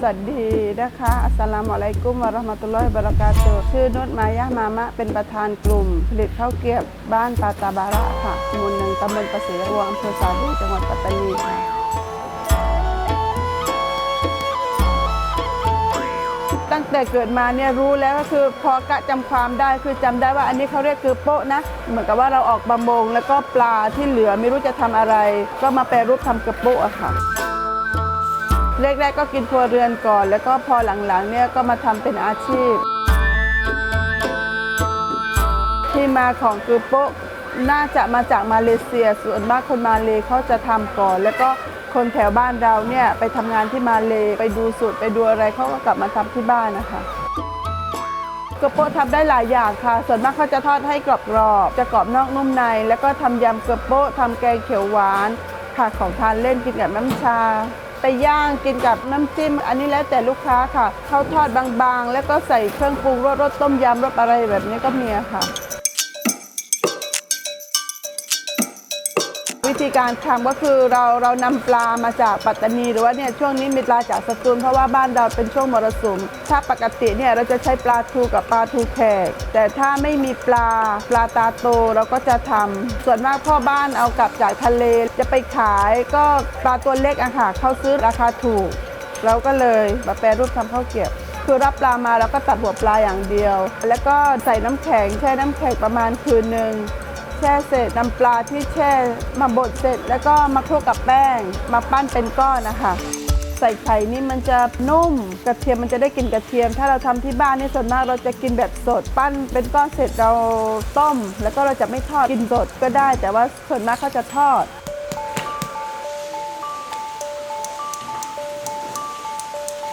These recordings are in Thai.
สวัสดีนะคะอัสสลามุอะลัยกุมวะราะห์มะตุลลอฮิบะเราะกาตุชื่อนุชมายะมามะ เป็นประธานกลุ่ม ผลิตข้าวเกรียบบ้านปาตาบาระค่ะหมู่หนึ่งตำบลประเสรวงอำเภอสาลีจังหวัดปัตตานีค่ะตั้งแต่เกิดมาเนี่ยรู้แล้วก็คือพอกะจำความได้คือจำได้ว่าอันนี้เขาเรียกคือโป๊ะนะ เหมือนกับว่าเราออกบะมงแล้วก็ปลาที่เหลือไม่รู้จะทำอะไร ก็มาแปรรูปทำกระโปะอะค่ะ แรกๆก็กินครัวเรือนก่อน แล้วก็พอหลังๆเนี่ยก็มาทำเป็นอาชีพ ที่มาของกือโป๊ะน่าจะมาจากมาเลเซีย ส่วนมากคนมาเลเขาจะทำก่อน แล้วก็คนแถวบ้านเราเนี่ยไปทำงานที่มาเลไปดูสูตรไปดูอะไรเขาก็กลับมาทำที่บ้านนะคะกระโปะทำได้หลายอย่างค่ะ ส่วนมากเขาจะทอดให้กรอบๆ จะกรอบนอกนุ่มใน แล้วก็ทำยำกระโปะทำแกงเขียวหวาน ค่ะของทานเล่นกินกับน้ำชา ไปย่างกินกับน้ำจิ้ม อันนี้แล้วแต่ลูกค้าค่ะเขาทอดบางๆ แล้วก็ใส่เครื่องปรุงรสรสต้มยำรสอะไรแบบนี้ก็มีค่ะ วิธีการทำก็คือเราเรานำปลามาจากปัตตานีหรือว่าเนี่ยช่วงนี้มีปลาจากสตูลเพราะว่าบ้านเราเป็นช่วงมรสุม ถ้าปกติเนี่ยเราจะใช้ปลาทูกับปลาทูแขกแต่ถ้าไม่มีปลาปลาตาโตเราก็จะทำส่วนมากพ่อบ้านเอากลับจากทะเลจะไปขายก็ปลาตัวเล็กอะค่ะเขาซื้อราคาถูก เราก็เลยมาแปรรูปทำข้าวเกรียบคือรับปลามาแล้วก็ตัดหัวปลาอย่างเดียว แล้วก็ใส่น้ำแข็งแช่น้ำแข็งประมาณคืนหนึ่ง แช่เสร็จนำปลาที่แช่มาบดเสร็จ แล้วก็มาคลุกกับแป้ง มาปั้นเป็นก้อนนะคะใส่ไข่นี่มันจะนุ่มกระเทียมมันจะได้กลิ่นกระเทียม ถ้าเราทำที่บ้านนี่ส่วนมากเราจะกินแบบสดปั้น เป็นก้อนเสร็จเราต้ม แล้วก็เราจะไม่ทอดกินสดก็ได้ แต่ว่าส่วนมากเขาจะทอด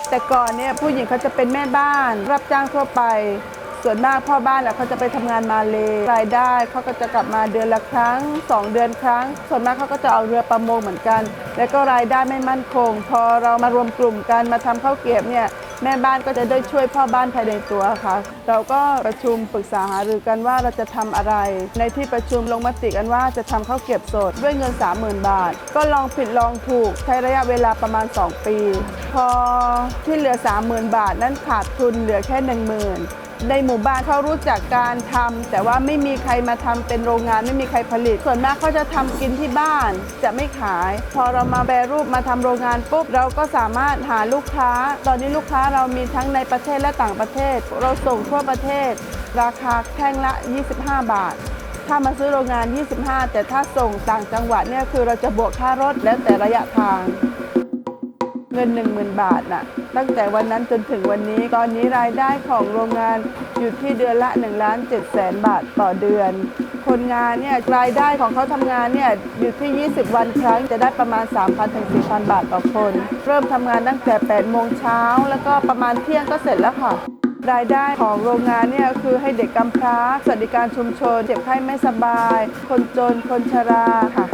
แต่ก่อนเนี่ยผู้หญิงเขาจะเป็นแม่บ้าน รับจ้างทั่วไป ส่วนมากพ่อบ้านเขาจะไปทำงานมาเลยรายได้เขาก็จะกลับมาเดือนละครั้ง 2 เดือนครั้ง ส่วนมากเขาก็จะเอาเรือประมงเหมือนกัน แล้วก็รายได้ไม่มั่นคง พอเรามารวมกลุ่มกันมาทำข้าวเกรียบเนี่ยแม่บ้านก็จะได้ช่วยพ่อบ้านภายในตัวค่ะ เราก็ประชุมปรึกษาหารือกันว่าเราจะทำอะไร ในที่ประชุมลงมติกันว่าจะทำข้าวเกรียบสดด้วยเงิน 30,000 บาท ก็ลองผิดลองถูกใช้ระยะเวลาประมาณ 2 ปี พอที่เหลือ 30,000 บาท นั้นขาดทุนเหลือแค่ 10,000 ในหมู่บ้านเขารู้จักการทำแต่ว่าไม่มีใครมาทำเป็นโรงงานไม่มีใครผลิต ส่วนมากเขาจะทำกินที่บ้าน จะไม่ขาย พอเรามาแปรรูปมาทำโรงงานปุ๊บเราก็สามารถหาลูกค้า ตอนนี้ลูกค้าเรามีทั้งในประเทศและต่างประเทศ เราส่งทั่วประเทศ ราคาแท่งละ 25 บาทถ้ามาซื้อโรงงาน 25 แต่ถ้าส่งต่างจังหวัดเนี่ยคือเราจะบวกค่ารถแล้วแต่ระยะทาง เงิน 10,000 บาทน่ะ ตั้งแต่วันนั้นจนถึงวันนี้ ตอนนี้รายได้ของโรงงานอยู่ที่เดือนละ1ล้าน7แสนบาทต่อเดือน คนงานเนี่ยรายได้ของเขาทำงานเนี่ยอยู่ที่ 20 วันครั้งจะได้ประมาณ 3,000ถึง4,000 บาทต่อคน เริ่มทำงานตั้งแต่8โมงเช้าแล้วก็ประมาณเที่ยงก็เสร็จแล้วค่ะรายได้ของโรงงานเนี่ยคือให้เด็กกำพร้าสวัสดิการชุมชน เจ็บไข้ไม่สบาย คนจนคนชราค่ะ